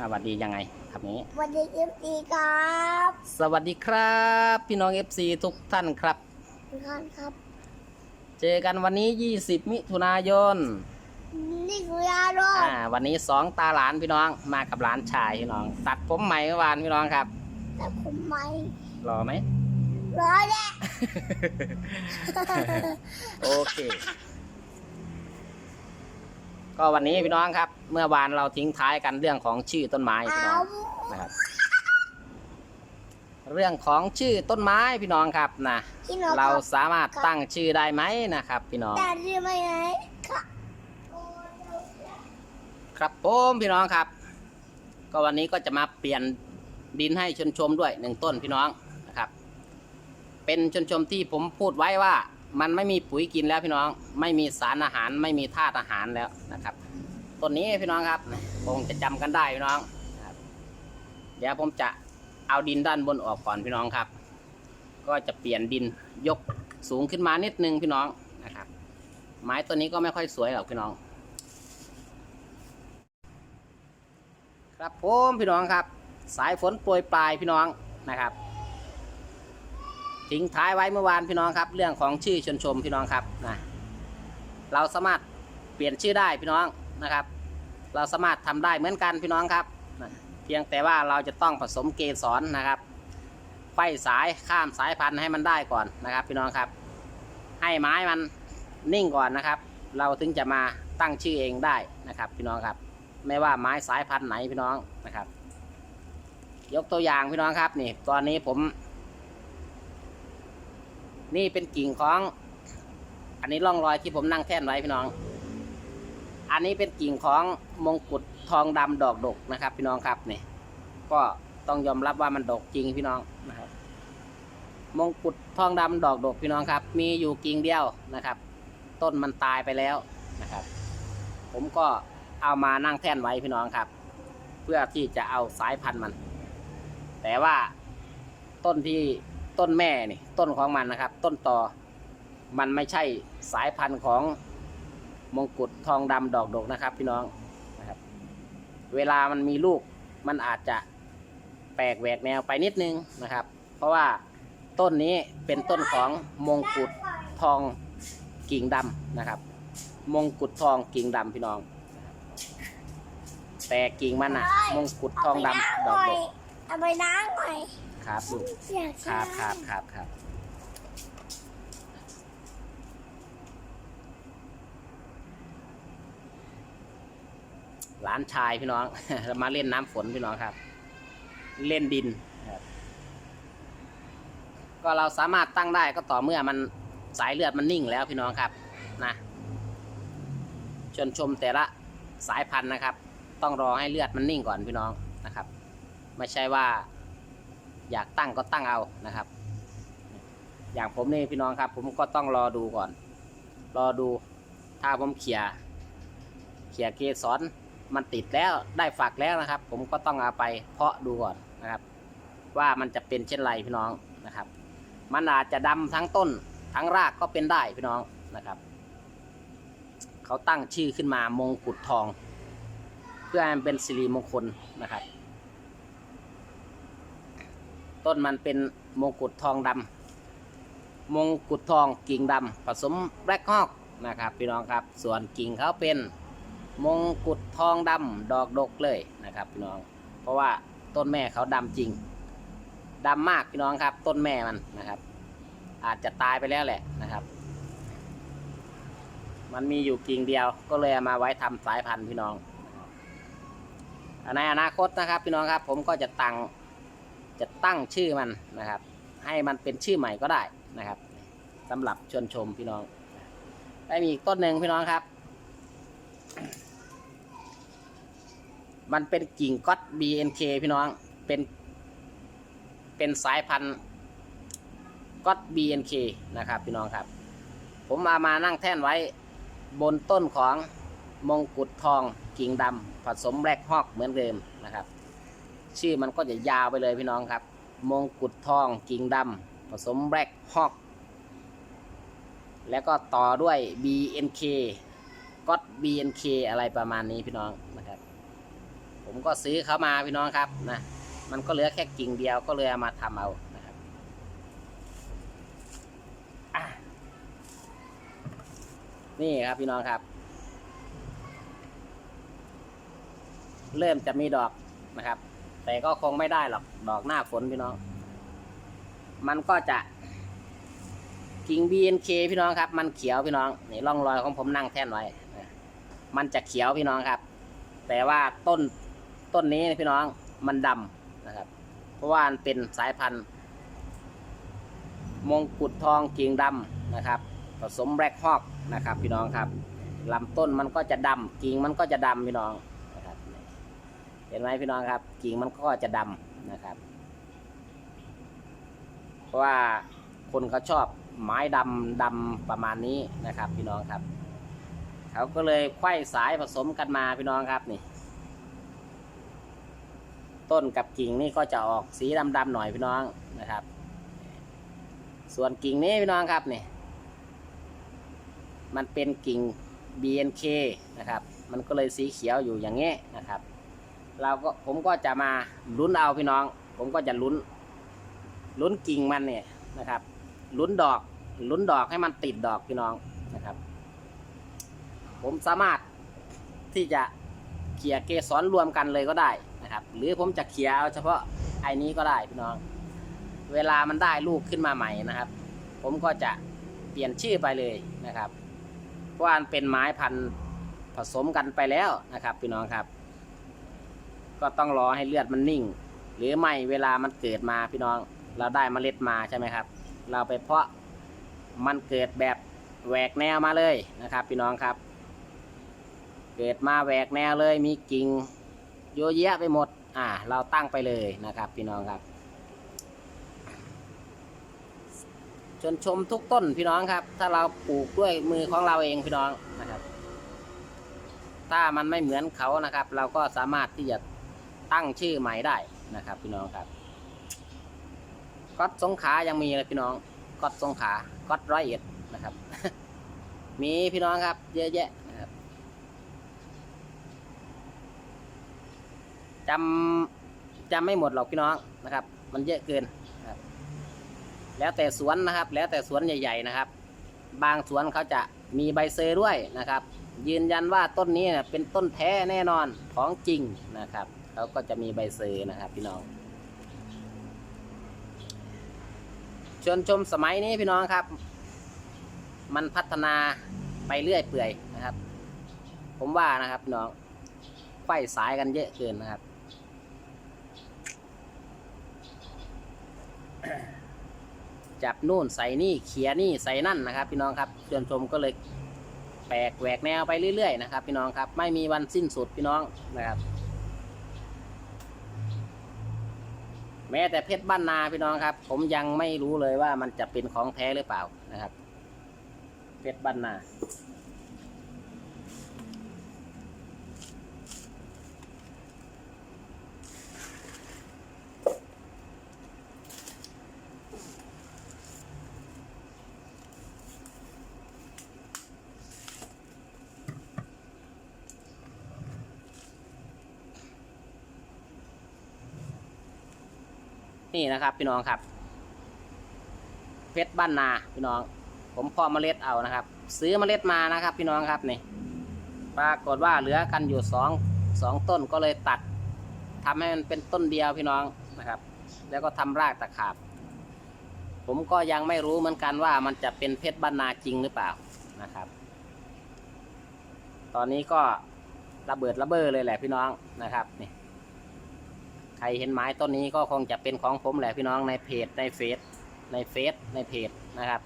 สวัสดียังไงครับนี้วันนี้เอฟซีครับ สวัสดีครับ พี่น้อง FC ทุกท่านครับทุกท่านครับ เจอกันวันนี้ 20 มิถุนายนนี่คือยาโรออ่าวันนี้สองตาหลานพี่น้องมากับหลานชายพี่น้อง ตัดผมใหม่เมื่อวานพี่น้องครับแต่ผมไม่รอไหมร้อยแน่โอเค ก็วันนี้พี่น้องครับ เมื่อวานเราทิ้งท้ายกันเรื่องของชื่อต้นไม้พี่น้เอาองนะครับ เรื่องของชื่อต้นไม้พี่น้องครับนะที่หนูเราสามารถตั้งชื่อได้ไหมนะครับ พี่น้องแต่ที่ไม่ไหนค่ะครับผมพี่น้องครับ ก็วันนี้ก็จะมาเปลี่ยนดินให้ชนชมด้วยหนึ่งต้นพี่น้องนะครับ เป็นชนชมที่ผมพูดไว้ว่า มันไม่มีปุ๋ยกินแล้วพี่น้อง ไม่มีสารอาหารไม่มีธาตุอาหารแล้วนะครับต้นนี้พี่น้องครับคงจะจำกันได้พี่น้องเดี๋ยวผมจะเอาดินด้านบนออกก่อนพี่น้องครับ ก็จะเปลี่ยนดินยกสูงขึ้นมานิดนึงพี่น้องนะครับ ไม้ต้นนี้ก็ไม่ค่อยสวยหรอกพี่น้อง ครับผมพี่น้องครับ สายฝนโปรยปลายพี่น้องนะครับ ทิ้งท้ายไว้เมื่อวานพี่น้องครับ เรื่องของชื่อชนชมพี่น้องครับนะเราสามารถเปลี่ยนชื่อได้พี่น้องนะครับ เราสามารถทำได้เหมือนกันพี่น้องครับนะเพียงแต่ว่าเราจะต้องผสมเกสรนะครับไข่สายข้ามสายพันธุ์ให้มันได้ก่อนนะครับ พี่น้องครับ ให้ไม้มันนิ่งก่อนนะครับ เราถึงจะมาตั้งชื่อเองได้นะครับ พี่น้องครับ ไม่ว่าไม้สายพันธุ์ไหนพี่น้องนะครับ ยกตัวอย่างพี่น้องครับนี่ ตอนนี้ผม นี่เป็นกิ่งของ อันนี้ร่องรอยที่ผมนั่งแท่นไว้พี่น้อง อันนี้เป็นกิ่งของมงกุฎทองดำดอกดกนะครับ พี่น้องครับนี่ ก็ต้องยอมรับว่ามันดกจริงพี่น้องนะครับ มงกุฎทองดำดอกดกพี่น้องครับ มีอยู่กิ่งเดียวนะครับ ต้นมันตายไปแล้วนะครับ ผมก็เอามานั่งแท่นไว้พี่น้องครับ เพื่อที่จะเอาสายพันธุ์มัน แต่ว่าต้นที่ ต้นแม่นี่ต้นของมันนะครับ ต้นต่อมันไม่ใช่สายพันธุ์ของมงกุฎทองดำดอกดกนะครับ พี่น้องนะครับ เวลามันมีลูกมันอาจจะแปลกแหวกแนวไปนิดนึงนะครับ เพราะว่าต้นนี้เป็นต้นของมงกุฎทองกิ่งดำนะครับ มงกุฎทองกิ่งดำพี่น้อง แต่กิ่งมันอะมงกุฎทองดำดอกดกเอาไปล้างหน่อย ครับลูกอยากครับครับครับครับหลานชายพี่น้อง มาเล่นน้ำฝนพี่น้องครับ เล่นดินครับ ก็เราสามารถตั้งได้ก็ต่อเมื่อมันสายเลือดมันนิ่งแล้วพี่น้องครับนะชนชมแต่ละสายพันธุ์นะครับ ต้องรอให้เลือดมันนิ่งก่อนพี่น้องนะครับ ไม่ใช่ว่า อยากตั้งก็ตั้งเอานะครับ อย่างผมนี่พี่น้องครับ ผมก็ต้องรอดูก่อน รอดูถ้าผมเขี่ยเขี่ยเกสรมันติดแล้วได้ฝักแล้วนะครับ ผมก็ต้องเอาไปเพาะดูก่อนนะครับ ว่ามันจะเป็นเช่นไรพี่น้องนะครับ มันอาจจะดำทั้งต้นทั้งรากก็เป็นได้พี่น้องนะครับเขาตั้งชื่อขึ้นมามงกุฎทอง เพื่อให้มันเป็นสิริมงคลนะครับ ต้นมันเป็นมงกุฎทองดำมงกุฎทองกิ่งดำผสมแบล็คฮอกนะครับพี่น้องครับ ส่วนกิ่งเขาเป็นมงกุฎทองดำดอกดกเลยนะครับพี่น้อง เพราะว่าต้นแม่เขาดำจริงดำมากพี่น้องครับ ต้นแม่มันนะครับ อาจจะตายไปแล้วแหละนะครับ มันมีอยู่กิ่งเดียวก็เลยามาไว้ทำสายพันธุ์พี่น้องในอนาคตนะครับ พี่น้องครับ ผมก็จะตั้ง จะตั้งชื่อมันนะครับ ให้มันเป็นชื่อใหม่ก็ได้นะครับสำหรับชวนชมพี่น้องได้มีอีกต้นหนึ่งพี่น้องครับ มันเป็นกิ่งก๊อต BNK พี่น้องเป็น เป็นสายพันธุ์ก๊อต BNK นะครับพี่น้องครับ ผมมามานั่งแท่นไว้บนต้นของมงกุฎทองกิ่งดำผสมแบล็คฮอกเหมือนเดิมนะครับ ชื่อมันก็จะยาวไปเลยพี่น้องครับ มงกุฎทองกิ่งดำผสมแบล็คฮอก แล้วก็ต่อด้วย BNK ก็ BNK อะไรประมาณนี้พี่น้องนะครับ ผมก็ซื้อเขามาพี่น้องครับนะ มันก็เหลือแค่กิ่งเดียวก็เลยเอามาทำเอานะครับนี่ครับพี่น้องครับ เริ่มจะมีดอกนะครับ แต่ก็คงไม่ได้หรอกดอกหน้าฝนพี่น้อง มันก็จะกิ่ง BNK พี่น้องครับ มันเขียวพี่น้องนี่ร่องรอยของผมนั่งแท่นไว้มันจะเขียวพี่น้องครับ แต่ว่าต้นต้นนี้พี่น้องมันดำนะครับ เพราะว่ามันเป็นสายพันธุ์ มงกุฎทองกิ่งดำนะครับ ผสมแบล็คฮอกนะครับ พี่น้องครับลำต้นมันก็จะดำกิ่งมันก็จะดำพี่น้อง ห็นไหมพี่น้องครับกิ่งมันก็จะดำนะครับ เพราะว่าคนเขาชอบไม้ดำดำประมาณนี้นะครับ พี่น้องครับ เขาก็เลยไข้สายผสมกันมาพี่น้องครับนี่ ต้นกับกิ่งนี่ก็จะออกสีดำๆหน่อยพี่น้องนะครับ ส่วนกิ่งนี้พี่น้องครับนี่มันเป็นกิ่ง BNK นะครับ มันก็เลยสีเขียวอยู่อย่างนี้นะครับ เราก็ผมก็จะมาลุ้นเอาพี่น้อง ผมก็จะลุ้น ลุ้นกิ่งมันเนี่ยนะครับ ลุ้นดอก ลุ้นดอกให้มันติดดอกพี่น้องนะครับ ผมสามารถที่จะเขี่ยเกสรรวมกันเลยก็ได้นะครับ หรือผมจะเขี่ยเอาเฉพาะไอ้นี้ก็ได้พี่น้อง เวลามันได้ลูกขึ้นมาใหม่นะครับ ผมก็จะเปลี่ยนชื่อไปเลยนะครับ เพราะว่ามันเป็นไม้พันธุ์ผสมกันไปแล้วนะครับ พี่น้องครับ ก็ต้องรอให้เลือดมันนิ่ง หรือไม่เวลามันเกิดมาพี่น้อง เราได้เมล็ดมาใช่ไหมครับ เราไปเพาะมันเกิดแบบแหวกแนวมาเลยนะครับ พี่น้องครับ เกิดมาแหวกแนวเลยมีกิ่งโยเยะไปหมด อ่า เราตั้งไปเลยนะครับ พี่น้องครับชนชมทุกต้นพี่น้องครับ ถ้าเราปลูกด้วยมือของเราเองพี่น้องนะครับ ถ้ามันไม่เหมือนเขานะครับ เราก็สามารถที่จะ ตั้งชื่อใหม่ได้นะครับ พี่น้องครับก๊อตสงขายังมีเลยพี่น้องก๊อตสงขาก๊อตร้อยเอ็ดนะครับ มีพี่น้องครับ เยอะแยะนะครับจำจำไม่หมดหรอกพี่น้องนะครับ มันเยอะเกินครับ แล้วแต่สวนนะครับ แล้วแต่สวนใหญ่ ๆ นะครับ บางสวนเขาจะมีใบเซอร์ด้วยนะครับ ยืนยันว่าต้นนี้เป็นต้นแท้แน่นอนของจริงนะครับ เขาก็จะมีใบเซอร์นะครับ พี่น้องชวนชมสมัยนี้พี่น้องครับ มันพัฒนาไปเรื่อยเปื่อยนะครับ ผมว่านะครับพี่น้องไฟสายกันเยอะเกินนะครับจับนู่นใส่นี่เขียนี่ใส่นั่นนะครับ พี่น้องครับชวนชมก็เลยแปลกแหวกแนวไปเรื่อยๆนะครับ พี่น้องครับ ไม่มีวันสิ้นสุดพี่น้องนะครับ แม้แต่เพชรบ้านนาพี่น้องครับ ผมยังไม่รู้เลยว่ามันจะเป็นของแท้หรือเปล่านะครับ เพชรบ้านนา นี่นะครับ พี่น้องครับเพชรบ้านนาพี่น้อง ผมพาะเมล็ดเอานะครับ ซื้อเมล็ดมานะครับ พี่น้องครับนี่ปรากฏว่าเหลือกันอยู่สองสองต้นก็เลยตัดทำให้มันเป็นต้นเดียวพี่น้องนะครับ แล้วก็ทำรากตะขาบ ผมก็ยังไม่รู้เหมือนกันว่ามันจะเป็นเพชรบ้านนาจริงหรือเปล่านะครับ ตอนนี้ก็ระเบิดระเบ้อเลยแหละพี่น้องนะครับนี่ รเห็นไม้ต้นนี้ก็คงจะเป็นของผมแหละพี่น้องในเพจในเฟซในเฟซในเพจนะครับ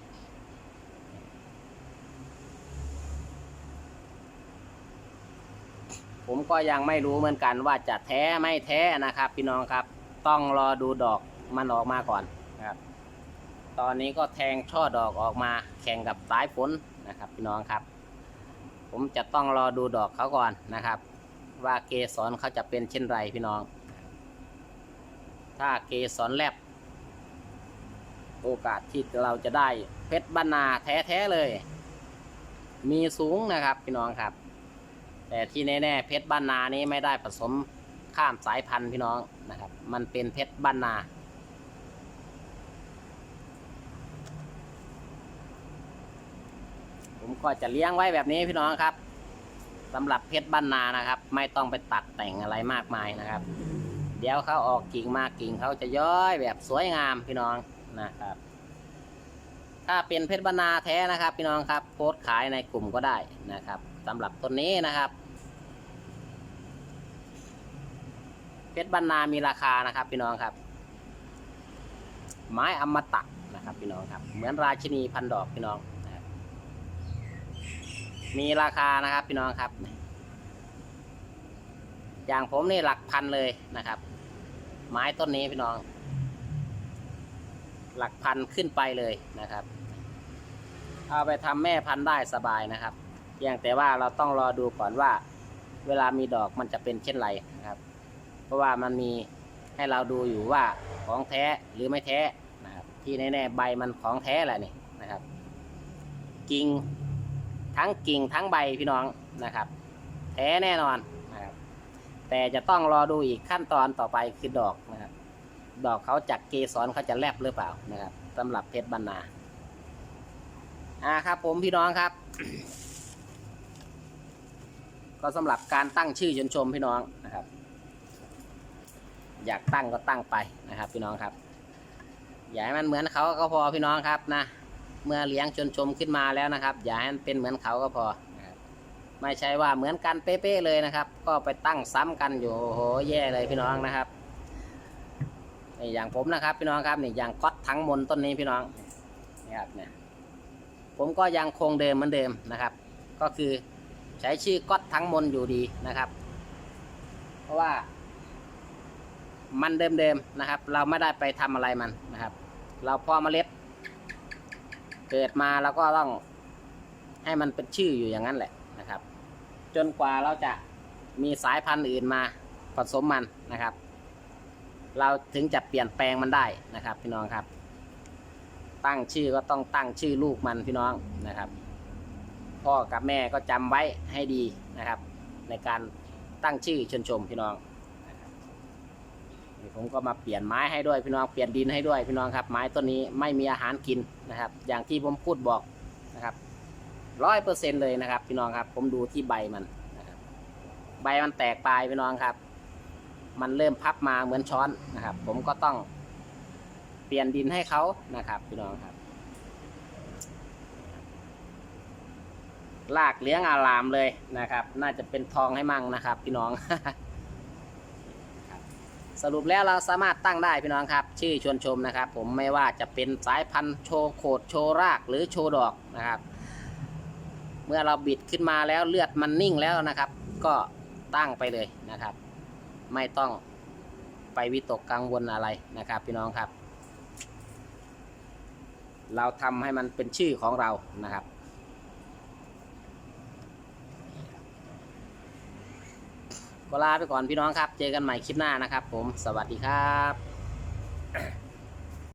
ผมก็ยังไม่รู้เหมือนกันว่าจะแท้ไม่แท้นะครับ พี่น้องครับ ต้องรอดูดอกมันออกมาก่อนนะครับ ตอนนี้ก็แทงช่อดอกออกมาแข่งกับสายฝนนะครับพี่น้องครับ ผมจะต้องรอดูดอกเขาก่อนนะครับ ว่าเกสรเขาจะเป็นเช่นไรพี่น้อง ถ้าเกสรแลบ โอกาสที่เราจะได้เพชรบรรณาแท้ๆเลย มีสูงนะครับพี่น้องครับ แต่ที่แน่ๆเพชรบรรณานี้ไม่ได้ผสมข้ามสายพันธุ์พี่น้องนะครับ มันเป็นเพชรบ้านนาผมก็จะเลี้ยงไว้แบบนี้พี่น้องครับสำหรับเพชรบ้านนานะครับ ไม่ต้องไปตัดแต่งอะไรมากมายนะครับ เดี๋ยวเขาออกกิ่งมากิ่งเขาจะย้อยแบบสวยงามพี่น้องนะครับ ถ้าเป็นเพชรบ้านาแท้นะครับ พี่น้องครับโพสขายในกลุ่มก็ได้นะครับสำหรับต้นนี้นะครับ เพชรบ้านามีราคานะครับ พี่น้องครับ ไม้อมตะนะครับ พี่น้องครับ เหมือนราชินีพันดอกพี่น้องมีราคานะครับพี่น้องครับ อย่างผมนี่หลักพันเลยนะครับ ไม้ต้นนี้พี่น้อง หลักพันขึ้นไปเลยนะครับ เอาไปทำแม่พันธุ์ได้สบายนะครับเพียงแต่ว่าเราต้องรอดูก่อนว่า เวลามีดอกมันจะเป็นเช่นไรนะครับ เพราะว่ามันมีให้เราดูอยู่ว่าของแท้หรือไม่แท้นะครับ ที่แน่ๆใบมันของแท้แหละนี่นะครับ กิ่งทั้งกิ่งทั้งใบพี่น้องนะครับ แท้แน่นอน แต่จะต้องรอดูอีกขั้นตอนต่อไปคือดอกนะครับ ดอกเขาจากเกสรเขาจะแลบหรือเปล่านะครับสำหรับเพชรบรรณาอ่าครับ ผมพี่น้องครับ ก็สำหรับการตั้งชื่อชนชมพี่น้องนะครับ อยากตั้งก็ตั้งไปนะครับ พี่น้องครับ อย่าให้มันเหมือนเขาก็พอพี่น้องครับนะเมื่อเลี้ยงชนชมขึ้นมาแล้วนะครับ อย่าให้มันเป็นเหมือนเขาก็พอ ไม่ใช่ว่าเหมือนกันเป๊ะๆเลยนะครับ ก็ไปตั้งซ้ำกันอยู่โอ้โหแย่เลยพี่น้องนะครับนี่อย่างผมนะครับ พี่น้องครับนี่อย่างก๊อตทั้งมนต้นนี้พี่น้องนี่ครับเนี่ยผมก็ยังคงเดิมเหมือนเดิมนะครับ ก็คือใช้ชื่อก๊อตทั้งมนอยู่ดีนะครับ เพราะว่า มันเดิมๆนะครับ เราไม่ได้ไปทำอะไรมันนะครับ เราพอเมล็ด เกิดมาเราก็ต้องให้มันเป็นชื่ออยู่อย่างนั้นแหละ จนกว่าเราจะมีสายพันธุ์อื่นมาผสมมันนะครับ เราถึงจะเปลี่ยนแปลงมันได้นะครับ พี่น้องครับ ตั้งชื่อก็ต้องตั้งชื่อลูกมันพี่น้องนะครับ พ่อกับแม่ก็จำไว้ให้ดีนะครับ ในการตั้งชื่อชนชมพี่น้องผมก็มาเปลี่ยนไม้ให้ด้วยพี่น้องเปลี่ยนดินให้ด้วยพี่น้องครับ ไม้ต้นนี้ไม่มีอาหารกินนะครับ อย่างที่ผมพูดบอก ร้อยเปอร์เซ็นเลยนะครับ พี่น้องครับ ผมดูที่ใบมันนะครับใบมันแตกปลายพี่น้องครับ มันเริ่มพับมาเหมือนช้อนนะครับ ผมก็ต้องเปลี่ยนดินให้เขานะครับพี่น้องครับลากเลี้ยงอารามเลยนะครับ น่าจะเป็นทองให้มั่งนะครับ พี่น้อง สรุปแล้วเราสามารถตั้งได้พี่น้องครับ ชื่อชวนชมนะครับ ผมไม่ว่าจะเป็นสายพันธุ์โชโคดโชรากหรือโชดอกนะครับ เมื่อเราบิดขึ้นมาแล้วเลือดมันนิ่งแล้วนะครับ ก็ตั้งไปเลยนะครับ ไม่ต้องไปวิตกกังวลอะไรนะครับพี่น้องครับ เราทำให้มันเป็นชื่อของเรานะครับ ก็ลาไปก่อนพี่น้องครับ เจอกันใหม่คลิปหน้านะครับผม สวัสดีครับ